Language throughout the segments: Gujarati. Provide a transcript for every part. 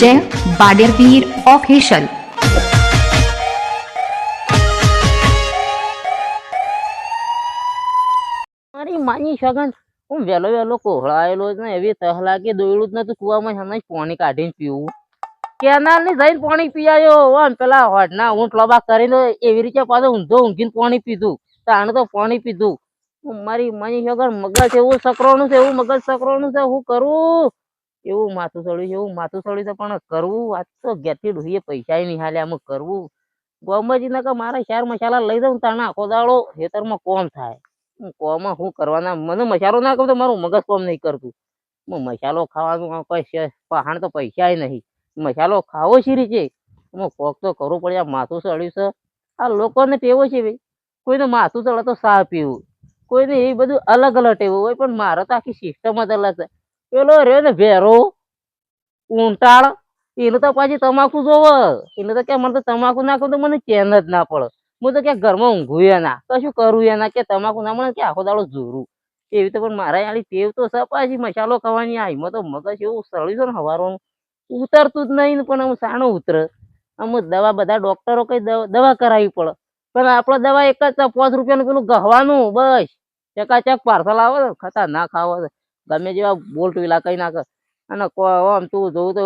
જય બાડેરવીર ઓફિશિયલ મારી માની સગન હું વેલો વેલો કોહળાયેલો જ ને એવી તહ લાગે દોયડું જ નતું કુવામાં હમણાં પાણી કાઢીને પીવું. કેનાલની જઈને પાણી પીવાયો. આમ પેલા હોડના ઊંટ લોબા કરીને એવી રીતે પાછો ઊંધો ઊંઘીને પાણી પીધું. તાણે તો પાણી પીધું. હું મારી માની સગન મગજ એવું સકરોનું છે, એવું મગજ સકરોનું છે, હું કરું? એવું માથું સળ્યું છે, એવું માથું સળ્યું છે, પણ કરવું આ તો ઘેરથી ડોહીએ પૈસા નહીં હાલ્યા અમુક કરવું ગોમજી ના કે મારા શેર મસાલા લઈ દઉં તાણે આખો દાડો ખેતરમાં કોમ થાય. હું કોમાં શું કરવાના, મને મસાલો ના કહું તો મારું મગજ કોમ નહીં કરતું. હું મસાલો ખાવાનું કોઈ પહાણ તો પૈસા નહીં. મસાલો ખાવો છે રીતે? હું કોક તો કરવું પડે આ માથું સળ્યું છે. આ લોકોને ટેવો છે ભાઈ. કોઈને માથું ચડે તો સાહ પીવું કોઈને એ બધું અલગ અલગ ટેવું હોય, પણ મારે તો આખી સિસ્ટમ જ અલગ છે. પેલો રહ્યો ને ભેરો ઊંટાળ, એને તો પાછી તમાકુ જોવે. એને તો કે મને તો તમાકુ નાખું તો મને ચેન જ ના પડે. હું તો ક્યાં ઘરમાં ઊંઘું એના કશું કરું એના કે તમાકુ ના મળે કે આખો દાડો જોરું. એવી તો પણ મારા યાળી ટેવ તો છે પાછી, મસાલો ખાવાની આ એમાં તો મગજ એવું સળ્યું છે ને હવારનું ઉતરતું જ નહીં પણ આમ સાણો ઉતરે. આમ દવા બધા ડોક્ટરો કઈ દવા કરાવી પડે. પણ આપડે દવા એક જ પાંચ રૂપિયાનું પેલું ગહવાનું, બસ. ચકાચક પાર્સલ આવે ને ખતા ના ખાવો ગમે જેવા બોલ્ટ વિલા કઈ નાખે. અને આમ તું જોઉં તો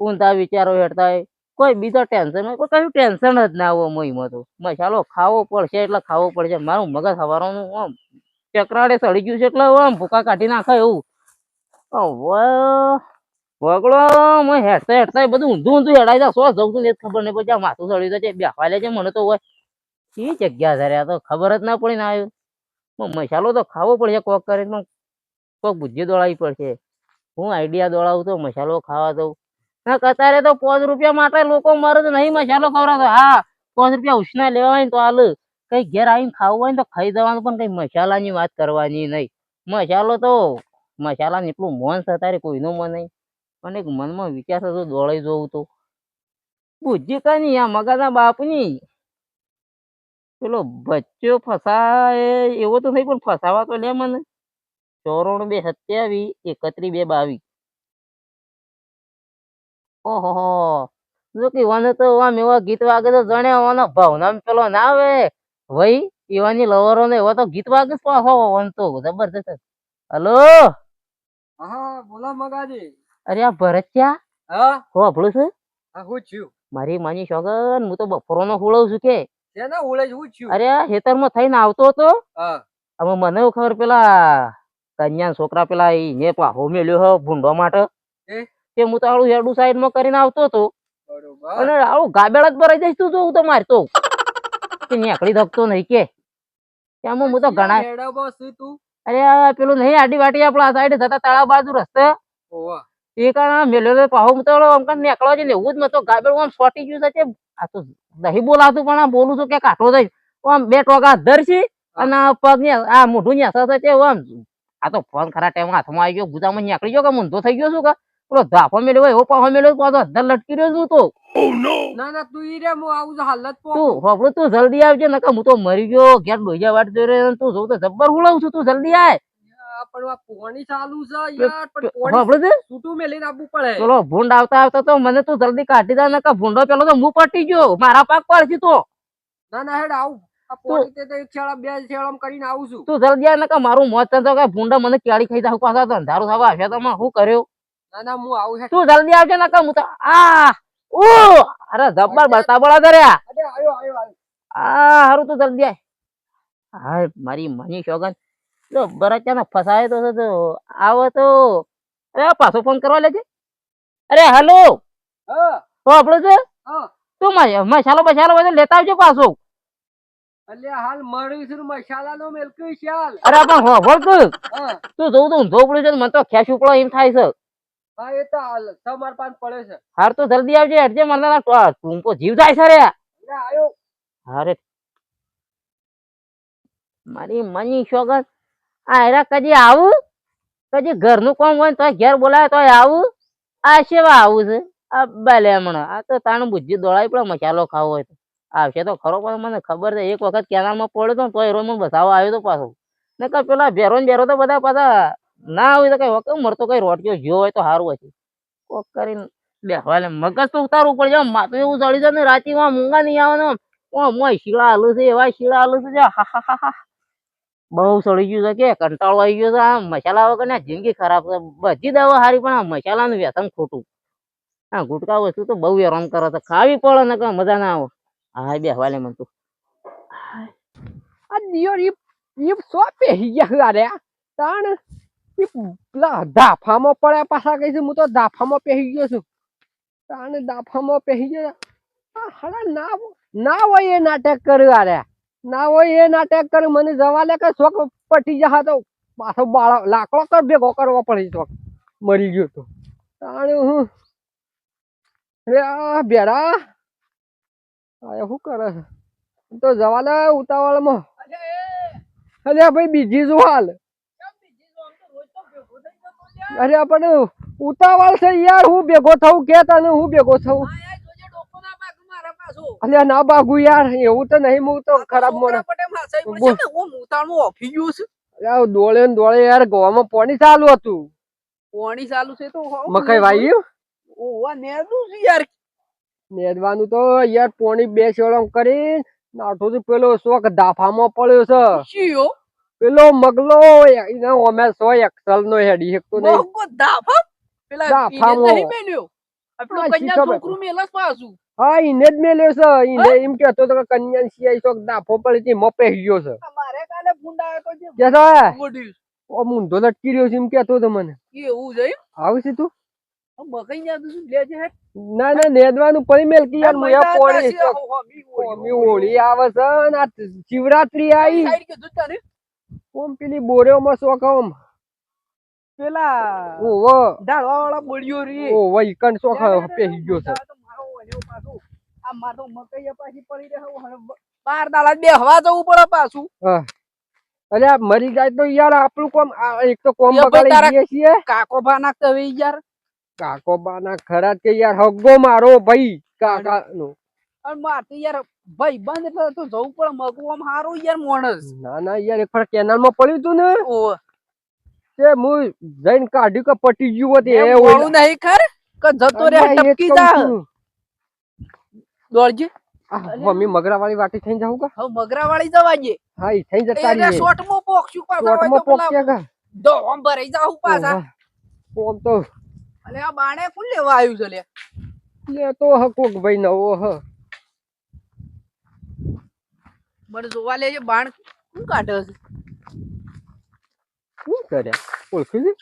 ઊંધા વિચારો હેઠતા કોઈ બીજો ટેન્શન હોય, કોઈ કયું ટેન્શન જ ના હોય મહીમાં તો. મસાલો ખાવો પડશે એટલે ખાવો પડશે. મારું મગજ હવારનું આમ ચકરાડે સડી ગયું છે એટલે આમ ભૂકા કાઢી નાખે એવું. વગડો હેઠતા હેઠતા બધું ઊંધું ઊંધું હેડાઈ જાય સો જવું છું ખબર નહીં. પછી આ માથું સડી જાય છે, બેહવા લે છે, મને તો હોય. કઈ જગ્યા ધર્યા તો ખબર જ ના પડી ને આવ્યું મસાલો તો ખાવો પડશે કોક કરીને કોક બુદ્ધિ દોડાવી પડશે. હું આઈડિયા દોડાવું તો મસાલો ખાવા દઉં. અત્યારે તો પાંચ રૂપિયા માટે લોકો મરે તો નહીં મસાલો ખવડાવતો. હા, પાંચ રૂપિયા ઉછના લેવા હોય તો હાલ કઈ ઘેર આવીને ખાવું હોય ને તો ખાઈ દેવાનું પણ કઈ મસાલાની વાત કરવાની નહીં. મસાલો તો મસાલા એટલું મન છે અત્યારે કોઈનું મન નહીં. પણ એક મનમાં વિચાર થતો દોડાઈ જવું તો. બુદ્ધિ કઈ નહીં આ મગજના બાપની. પેલો બચ્ચો ફસાય એવો તો નહીં પણ ફસાવા તો લે મને. ચોરાણું બે સત્યાવીસ એકત્રીસ બે બાવીસ. ઓહો જો કે વાને તો આમ એવા ગીત વાગે તો જણે ઓનો ભાવનામ પેલો ના આવે. વઈ એવાની લવરો ને એવા તો ગીત વાગે પાછો વન તો જબરદસ્ત હલો? હા બોલો મગાજી. અરે આ ભરત્યા હા? હોભળું છે? હા હું છું. મારી માની શોગન હું તો બપોરોનો હુળવ છું કે. શેના ઓળે હું છું. અરે ખેતરમાં થઈને આવતો હતો. હા. હવે મને ખબર પેલા કન્યા છોકરા પેલા ઈ ને પાહો મેલ્યો હો ભૂંડવા માટે? તે હું તો આડું હેડું સાઈડમાં કરીને આવતો હતો. અને આવું ગાબેડા જ ભરાઈ જઈશ તું જોઉં તો મારતો નીકળી ધકતો નહીં કે. ત્યાંમાં હું તો ઘણા અરે પેલું નહીં આડી વાટી આપણા સાઈડ જતા તળાવ બાજુ રસ્તે. એ કારણ મેલ્યો પાહો હું તો આમ કાંઈ નીકળવા જઈને એવું જ નતો ગાબેડું આમ સોટી ગયું છે આ તો નહીં બોલાતું પણ બોલું છું કે કાઢો થઈ આમ બે ટોકા ધરશી અને પગ ને આ મોઢું ને છે આમ. આ તો ફોન ખરા ટાઈમ હાથમાં આવી ગયો ગુજામાં નીકળી ગયો કે મૂંધો થઈ ગયો છું કે? પેલો ધાફો મેળ્યો હોય એવો પાહો મેલ્યો પાછો અધર લટકી રહ્યો છું તો. ના ના તું ઈ રે હું આવું છું હાલત તું હોપડું તું જલ્દી આવજે નકા હું તો મરી ગયો ઘેર ડોજા વાટ જોઈ રહ્યો તું જોઉં તો જબ્બર હુલાવું છું તું જલ્દી આય. પણ પોણી ચાલુ છે યાર પણ પોણી હોપડું છે છૂટું મેલીને પડે. પેલો ભૂંડ આવતા આવતા તો મને તું જલ્દી કાઢી દે નકર ભૂંડો પેલો તો હું પટી ગયો. મારા પાક પડશે તો. ના ના હેડ આવું. આ પોણી તે એક છેડા બે છેડામ કરીને આવું છું. તું જલ્દી આય નકર મારું મોત તો કે ભૂંડા મને કેળી ખાઈ પાછા તો અંધારું થવા તો ના ના હું આવું તું જલ્દી આવજે નકા હું તો આ ઓ અરે જબ્બર બળતા બળા કર્યા અરે આયો આયો આયો આ હારું તું જલ્દી આય. હા મારી મની શોગન. જો બરાચાનો ફસાય તો તો આવો તો. અરે પાછો ફોન કરવા લેજે અરે હલો હા. તો આપણો છે? હા. તું મસાલો બસાલો બધો લેતા આવજો પાછો. અલ્યા હાલ મળ્યું છે મસાલાનો મેલકી શાલ અરે પણ હો વળક હા. તું જોઉં તો ઊંધો પડ્યો છે ને મને તો ખેસ ઉપડો એમ થાય છે. હા એ તો હાલ. તમાર પાન પડે છે. હાર તો જલ્દી આવજે અડજે મને ના તું તો જીવ જાય છે રે. આયો. અરે મારી મની શોગન આ કદી આવું? કદી ઘરનું કામ હોય ને તોય ઘેર બોલાવે તોય આવું? આ સેવા આવું છે? આ ભલે હમણાં. આ તો તાણ બુદ્ધિ દોડાવી પડે, મસાલો ખાવો હોય તો. આવશે તો ખરો, પણ મને ખબર છે, એક વખત કેનાલમાં પડ્યો તો ને તોય મને બસાવો આવ્યો તો પાછો. નકર પેલા ભેરો ને ભેરો તો બધા પાછા ના હોય તો કઈ વખત મરતો કઈ રોટક્યો જ્યો હોય તો સારું હશે. કોક કરીને બેહવા લે. મગજ તો ઉતારવું પડે. છે માથું એવું ચડી જાય ને, રાતીમાં મૂંગા નહીં ઓ મોય શીળા આલુ છે, એવા શીળા આલુ છે હા હા હા હા. બહુ સડી ગયું છે કે, કંટાળો આવી ગયો છે. આ મસાલા વગર ને જિંદગી ખરાબ છે. બધી દવા સારી પણ આ મસાલાનું વ્યસન ખોટું. આ ગુટકા વસ્તુ તો બહુ આરામ કરે છે. ખાવી પડે ને કે મજા ના આવે. હા બે હવાલે મન તું. આ દિયો ઈ ઈ સો પેહી ગયા રે તાણ દાફામાં પડ્યા પાછા કઈ છે હું તો દાફામાં પેહી ગયો છું. તાણ દાફામાં પેહી ગયો. આ હલા ના ના હોય એ નાટક કરવા રે ના હોય એ નાટક કરે મને જવા લે કે શોખ પટી જા તો પાછો બાળા, લાકડો કર ભેગો કરવો પડે શોખ. મરી ગયો તો. તાણ હું? રે આ બેડા આ શું કરે તો જવા લે ઉતાવળમાં. અરે ભાઈ બીજી શું હાલ. અરે પણ ઉતાવળ છે યાર, હું ભેગો થવું કે તને, હું ભેગો થઉં? અલ્યા ના બાગુ યાર એવું તો નહીં હું તો ખરાબ મને. અલ્યા દોળે ને દોળે યાર ગોવામાં પાણી ચાલુ હતું. પાણી ચાલુ છે તો મકાઈ વાયું? ઓવા નેદું છે યાર. નેદવાનું તો યાર પાણી બે શેળમ કરી નાઠો તો પેલો શોખ દાફામાં પડ્યો છે. શિયો પેલો મગલો એના ઓમે સો એક્સલ નો હેડી એકતો નહીં. દાફા પેલા દાફામાં. નહીં મેલ્યો આપણો કન્યા છોકરું મેલસ પાછું. હા ઈને જ મેલ્યો છે. ઈને એમ કેતો તો કે કન્યા સિયાઈ શોખ દાફો પડી હતી મપે ગયો છે. મારે કાલે આવ્યો તો જે કે ઓ મુંડો લટકી રહ્યો છે એમ કેતો તો મને. એવું છે? છે તું? આ જા તું લે છે ના ના નેદવાનું પડી મેલ કે યાર મુયા પોણી ઓળી, આવે છે ને આ શિવરાત્રી આવી. સાઈડ કે જોતા ને? ઓમ પેલી બોરેઓમાં શોખ ઓમ. પેલા ઓવો ઢાળવા વાળા બોળીઓ રે. ઓવો ઈકન શોખ પેહી ગયો છે આ તો મારો વળ્યો પાછું. આ માર મકઈ પાછી પડી રહે બાર દાડા બે હવા જવું પડે પાછું. અરે આ મરી જાય તો યાર આપણું કોમ એક તો કોમ બગાડી છીએ કાકો ભા નાખતા યાર. કાકો બાના ખરા કે યાર હગ્ગો મારો ભાઈ. કાકા નો અને યાર ભાઈ બંધ એટલે તો જવું પડે. આમ હારું યાર માણસ. ના ના યાર એક કેનાલમાં પડ્યું તું ને? ઓવે. તે હું જઈને કાઢ્યું કે પટી ગયું હોત એ નહીં ખર? કે જતો રે ટપકી જા. દોડજે. મમ્મી મગરા વાળી વાટી થઈને જાઉં કા? હવે મગરા વાળી જવા હા ઈ થઈ જતા એને રહીએ. શોર્ટમાં પોકશું પાછા હોય શોર્ટમાં તો પેલા પોક્યા કા? દોમ ભરાઈ જાહુ પાછા. ઓહો. તો અલે આ બાણે ફૂલ લેવા આવ્યું છે લે. લે તો હ ભાઈ નવો હ. મને જોવા લેજે બાણ શું કાઢે છે શું કર્યા ઓળખી લી?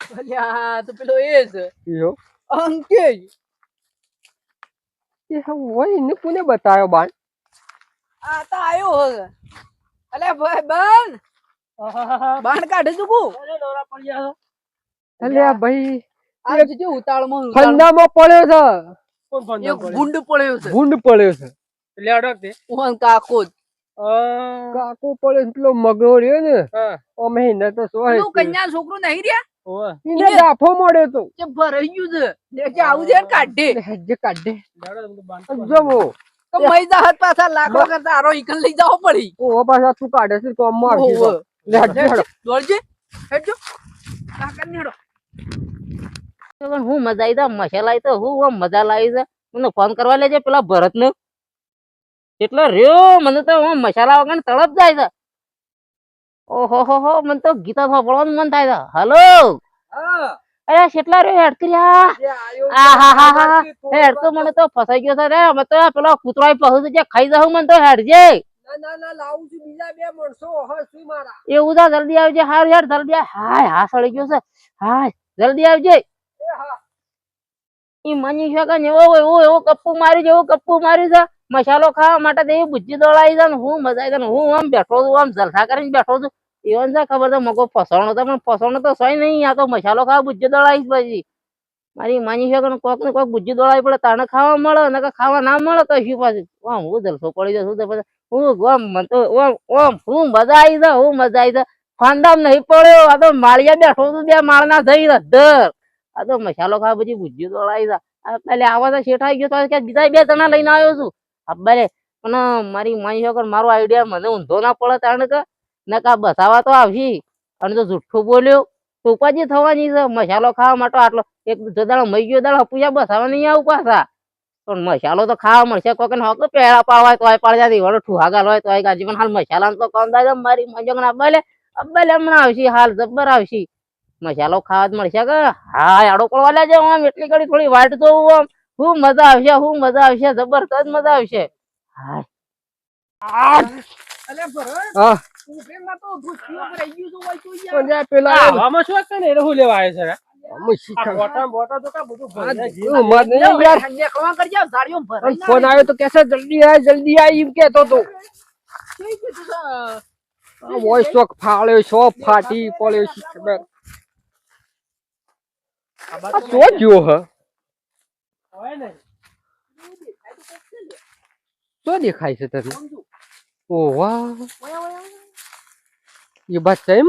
અલ્યા તો પેલો એ છે. યો. અંકેજ એ હા હોય એને કોને બતાવ્યો બાણ આ તો આયો હવે. અલ્યા ભાઈ બાણ બાણ કાઢે તું. કુ અલ્યા ભાઈ આ જોજે ઉતાળમાં. ફંદામાં પડ્યો છે. એક ગુંડ પડ્યો છે. ગુંડ પડ્યો છે. ઓન કાકો જ. કાકો પડ્યો એટલો મગો રહ્યો ને અમે એને તો સો કન્યા છોકરો નહીં રહ્યા? એને દાફો મળ્યો તો. જે ભરાઈ ગયું છે લેજે આવું છે ને કાઢે. લે હેજે કાઢે. જવો. તો મૈદા હાથ પાછા લાખો કરતા આરો ઈકલ લઈ જાવ પડી. ઓ પાછા તું કાઢે છે તો અમ્મા આવશે ઓવે. લે હેજે હેડો. દોડજે. હેડજો. કાકન નેડો હું મજા આવી તા મસાલા આવી તો હું મજા લાવી છે. મને ફોન કરવા લેજે પેલા ભરત ને એટલે રહ્યો મને તો હું મસાલા વગર તળપ જાય છે. ઓહો હો હો મને તો ગીતા સાંભળવાનું મન થાય છે. હલો અરે કેટલા રે હેડ કર્યા? આહાહાહા. હેડ તો મને તો ફસાઈ ગયો છે રે. અમે તો પેલો કૂતરો પહુ જે ખાઈ જાઉં મને તો હેડજે છું હ એવું તો જલ્દી આવજે. હાર યાર જલ્દી. હાય હા સળી ગયો છે. હાય જલ્દી આવજે. એ હા. ઈ મની શકે ને એવો એવો એવો કપ્પુ મારી જેવો કપ્પુ મારી છે. મસાલો ખાવા માટે તો બુજ્જી દોડાઈ છે હું મજા આવી છે હું આમ બેઠો છું આમ જલસા કરીને બેઠો છું. એવન છે ખબર તો મગો ફસણો તો, પણ ફસણો તો સોય નહીં. આ તો મસાલો ખાવા બુદ્ધિ દળાવીશ પછી. મારી માની છે કોક ને કોક ભુજી દોડાવી પડે. તાને ખાવા મળે ને ખાવા ના મળે કશું પાછું? આમ હું જલસો પડી જશું તો પછી? હું ઓમ, મને તો ઓમ ઓમ, હું મજા આવી છે હું મજા આવી છે ફાંદામ નહીં પડ્યો. આ તો માળિયા બેઠો તું બે માળના થઈ ધર આ તો મસાલો ખાવા પછી બુદ્ધિ દોડાઈ છે પેલે આવા તો શેઠાઈ ગયો તો કે બીજા બે જણા લઈને આવ્યો છું. અબ્બારે પણ મારી માની છે મારો આઈડિયા મને ઊંધો ના પડે તાણે કે નકા બસાવા તો આવશી. અને તો જુઠ્ઠું બોલ્યો તો ઉપાજી થવાની છે. મસાલો ખાવા માટે આટલો એક દાડો મઈ ગયો દાળ હપુયા બસાવા નહીં આવું પાછા. પણ મસાલો તો ખાવા મળશે કોક ને હક પેડા પાડવા તો આય પાડ જાતી વડો ઠુહાગા હોય તો આય ગાજી. પણ હાલ મસાલા તો કોમ દાદા મારી મજંગ ના બલે અબ્બલે હમણાં આવશે હાલ જબ્બર આવશે. મસાલો ખાવા જ મળશે કે? હા આડો પડવા લેજે આમ એટલી ઘડી થોડી વાટ તો આમ. હું મજા આવશે હું મજા આવશે જબરદસ્ત મજા આવશે. હા અલે ભરણ હા. ઉભેમાં તો કેસે જલ્દી જલ્દી આવી ગયું છું હોય તો યાર. ફાટી પડ્યો આવામાં શું હતું ને એટલે હું લેવા આવ્યો છે રે?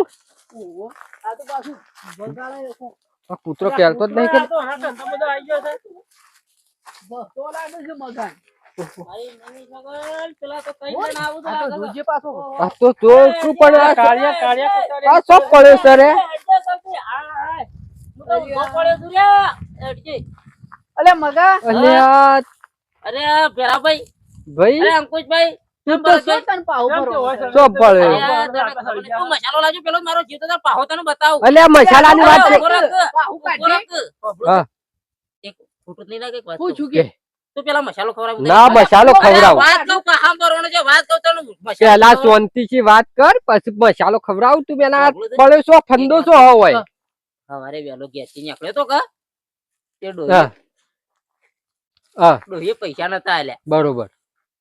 અમુ આ શીખા બોટા ને બોટા તો કાં બધું આ ભરીને ભાઈ ભાઈ અંકુશ નહીં યાર શાંતિ થી વાત કર પછી મસાલો ખવડાવ તું પેલા જલ્દી આય ફંદો આય હોય. કેતો તો થઈ ગયું તું તો. આ વોઇસ શોક ફાળ્યો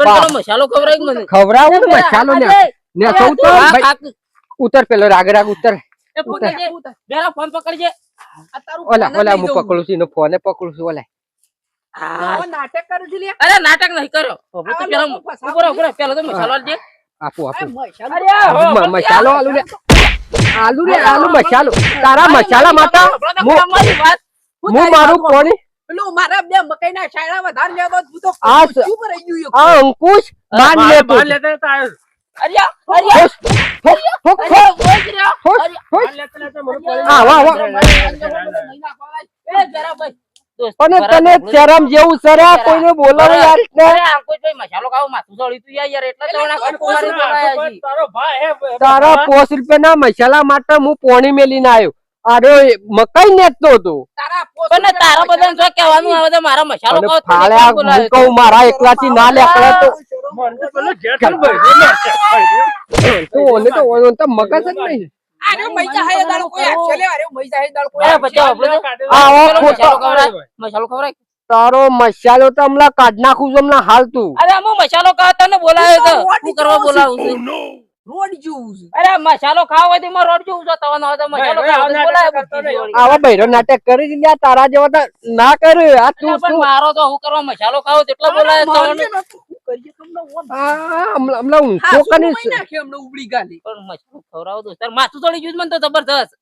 પણ મસાલો. પેલો મસાલો ને. બોલાવે યાર રીતના? અરે અંકુશભાઈ મસાલો ખાવો માથું સળ્યું તું યાર એટલે જ હમણાં અને કુંવારી બોલાયા કોણ છીએ. તારો મસાલા માતા મારા મસાલો અને ખાવો તો ફાળે કોણ વધારે બોલાવે હું કહું મારા એકલાથી ના લેકડે તો મને તો પેલો જેઠ ભાઈ. ભાઈ તો ઓને તો ઓને તો મગજ જ નહીં અરે મૈજા હે દાળ કોઈ આપશે અરે મૈજા તો. દાળ કોઈ અરે આપશે. બચ્ચા આપણે તો- આ આવો પેલો ખોટો. મસાલો ખવડાય મસાલો ખવડાય. તારો મસાલો તો હમણાં કાઢ નાખું છું હમણાં હાલ તું. અરે હું મસાલો ખાવા તને બોલાવ્યો તો. શું કરવા બોલાવું છું. રોડ જેવું છે. અરે મસાલો ખાવા હોય તો રોડ જેવું છે તવાનો હોય મસાલો તો. આવા બૈરો નાટક કરી લ્યા તારા જેવા તો ના કર્યું આ તું પણ તું મારો તો હું કરવા મસાલો ખાવો તમને ઓમ. આ હમણાં હમણાં હા, શું કરી કમાઈ નાખે અમને ઉબળી ગાલી. પણ મસાલો ખવડાવો દોસ્ત તાર માથું થોડી જ્યુસ મને તો જબરદસ્ત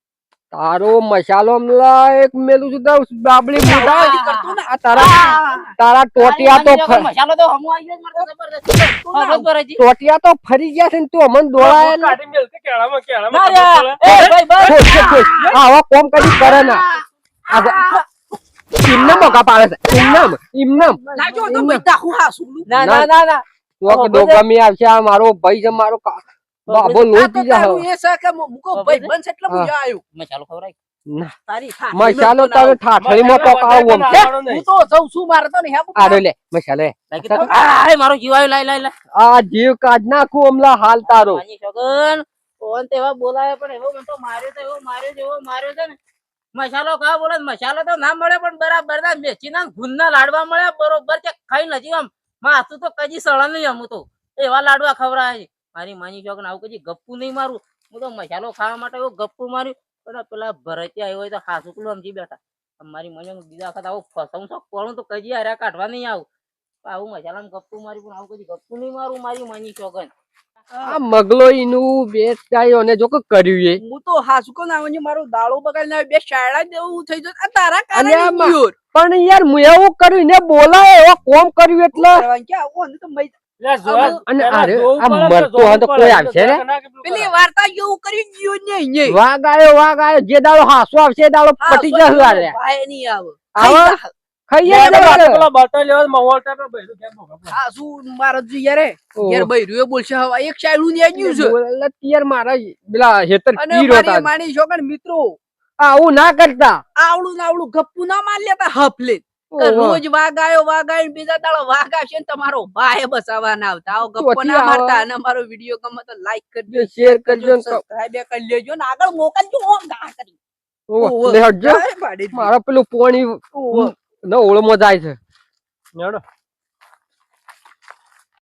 તારો મસાલો એક મેલું છું તો બાબલી આ તારા તારા ટોટિયા તો મસાલો હમું આવી ગયો. ટોટિયા તો ફરી ગયા છે ને તું અમન દોડાય ને કાઢી મેલ કે કેળામાં કેળામાં ના યાર. ખબર એ ભાઈ બસ. ખોશ છે, ખોશ. આ આવા કોમ કદી કરે ના. આ ઇમને મોકા પાડે છે. તો હું હા ના ના ના ના તો કે ડોગામી આવશે આ મારો ભાઈ છે મારો કા- બાબો તો જા તારું એ સાકે મુકો ભાઈ બનશે એટલે હું હા. જા આવ્યો. મસાલો ખવડાય. ના, તારી હા, મસાલો તારો ના ઠાઠડીમાં પકાવો છે હું? તો જઉં છું મારે તો ને હે બુકા. લે મસાલો આ, મારો જીવ આવ્યો લાય લાય આ જીવ કાઢ નાખું અમલા હાલ તારો. માની ફોન તેવા બોલાવે પણ એવો મને તો માર્યો તો એવો માર્યો છે એવો માર્યો છે ને. મસાલો કા બોલે મસાલો તો ના મળે પણ બરાબર ના મેચી ના ગુંદના લાડવા મળે બરોબર છે. ખાઈ નથી આમ. માથું તો કદી સળા નહીં આમ તો. એવા લાડવા ખવરાય મારી માની છોકન આવું કદી ગપ્પુ નહીં મારું? હું તો મસાલો ખાવા માટે એવું ગપ્પુ માર્યું. પેલા પેલા ભરતી આવ્યો હોય તો હાસુ પેલું સમજી બેઠા. મારી મને બીજા વખત આવું ફસાવું શોખ પડું તો કદી હારે કાઢવા નહીં આવું. આવું મસાલામાં ગપ્પુ મારી પણ આવું કદી ગપ્પુ નહીં મારું મારી માની શોગન આ મગલો ઈનું બે ચાયો ને જો કે કર્યું એ. હું તો હાસુકો ના આવજો મારો દાડો બગાડી ના બે શાળા દેવું થઈ આ તારા કારણે પણ યાર હું એવું કર્યું ને બોલાય એવો કોમ કર્યું એટલે. કે આવું? તો જોવા અને અરે, આ મરતો જોવું હોય તો પડે. કોઈ આવશે ને? પેલી વાર્તા જેવું કરી ગયો ને જે દાડો હાસો આવશે દાડો પટી જશે આરે ભાઈ નહીં આવે. આવા? ખાઈ ખાઈ લે, જાય પેલા ને. પેલા બટા લેવા મહોલ ટાઈપે બેઠું કેમ ભોગા પડે? હાસુ મારો જ યારે યાર બૈરું એ બોલશે હવે એક શાયરું ને ગયું છે બોલે યાર મારા પેલા હેતર અને હતા માની છોકરા મિત્રો આવું ના કરતા આવડું ના આવડું ગપ્પુ ના માર લેતા હફ લે ઓહો. રોજ વાઘ વાઘ આયો બીજા દાડો વાઘ આવશે ને તમારો ભાઈ બસાવા ના આવતા. આવો ગપ્પો ના મારતા અને મારો વીડિયો ગમે તો લાઈક કરજો શેર કરજો સબસ્ક્રાઇબ કરી લેજો ને આગળ મોકલજો ઓમ ગા કરી. મારા પેલું પોણી ન ઓળમો જાય છે.